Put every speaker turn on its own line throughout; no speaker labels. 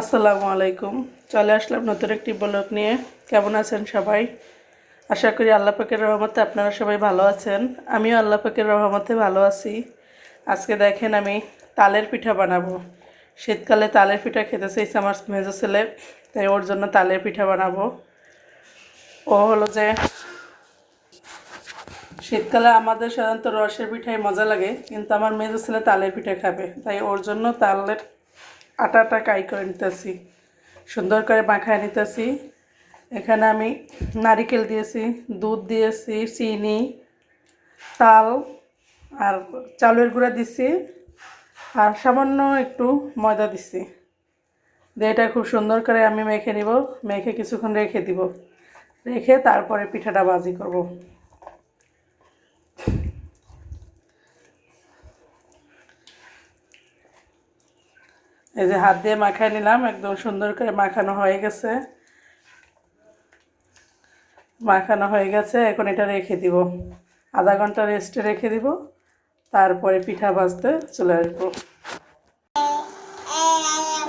আসসালামু আলাইকুম। চলে আসলাম নতুন একটি ব্লগ নিয়ে। কেমন আছেন সবাই? আশা করি আল্লাহ পাকের রহমতে আপনারা সবাই ভালো আছেন। আমিও আল্লাহ পাকের রহমতে ভালো আছি। আজকে দেখেন আমি তালের পিঠা বানাবো। শীতকালে তালের পিঠা খেতে চাইছে আমার মেজো ছেলে, তাই ওর জন্য তালের পিঠা বানাবো। ও হলো যে, শীতকালে আমাদের সাধারণত রসের পিঠাই মজা লাগে, কিন্তু আমার মেজো ছেলে তালের পিঠা খাবে, তাই ওর জন্য তালের আটাটা কাই করে নিতেছি। সুন্দর করে মাখায় নিতেছি। এখানে আমি নারিকেল দিয়েছি, দুধ দিয়েছি, চিনি, তাল আর চালের গুঁড়া দিছি আর সামান্য একটু ময়দা দিছি। দিয়ে এটা খুব সুন্দর করে আমি মেখে নিব, মেখে কিছুক্ষণ রেখে দিব। রেখে তারপরে পিঠাটা বাজি করব। এই যে হাত দিয়ে মাখায় নিলাম, একদম সুন্দর করে মাখানো হয়ে গেছে। মাখানো হয়ে গেছে, এখন এটা রেখে দিব। আধা ঘণ্টা রেস্টে রেখে দিব, তারপরে পিঠা ভাজতে চলে আসব।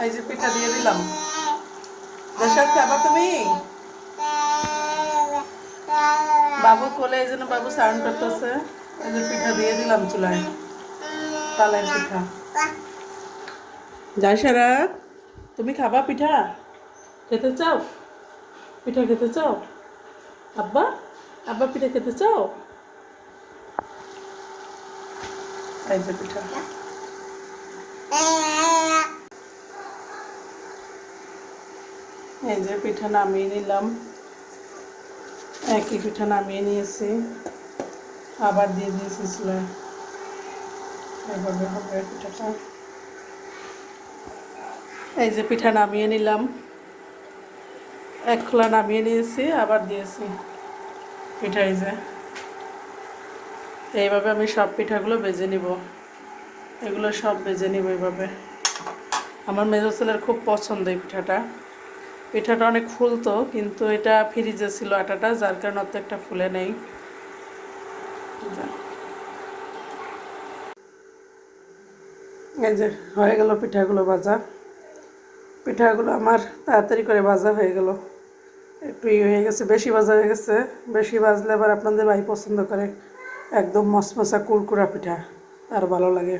এই যে পিঠা দিয়ে দিলাম। খাবা তুমি? বাবু কোলে, এই জন্য বাবু সাউন্ড করতেছে। এই যে পিঠা দিয়ে দিলাম চুলায়। তালের পিঠা। যাই সারা তুমি খাবা পিঠা? খেতে চাও? পিঠা খেতে চাও? আব্বা আব্বা পিঠা খেতে চাও? পিঠা। এই যে পিঠা নামিয়ে নিলাম। একই পিঠা নামিয়ে নিয়েছি। আবার দিয়ে দিয়েছি এভাবে হবে পিঠাটা। এই যে পিঠা নামিয়ে নিলাম। এক খোলা নামিয়ে নিয়েছি, আবার দিয়েছি পিঠা এই যে। এইভাবে আমি সব পিঠাগুলো বেজে নিব। এগুলো সব বেজে নিব এইভাবে। আমার মেজো ছেলের খুব পছন্দ এই পিঠাটা। পিঠাটা অনেক ফুলতো, কিন্তু এটা ফ্রিজে ছিল আটাটা, যার কারণে অত একটা ফুলে নেই। এই যে, হয়ে গেল পিঠাগুলো ভাজা। পিঠাগুলো আমার তাড়াতাড়ি করে ভাজা হয়ে গেল। একটু ইয়ে হয়ে গেছে, বেশি ভাজা হয়ে গেছে। বেশি ভাজলে আবার আপনাদের ভাই পছন্দ করে একদম মশমশা কুরকুরা পিঠা, তার ভালো লাগে।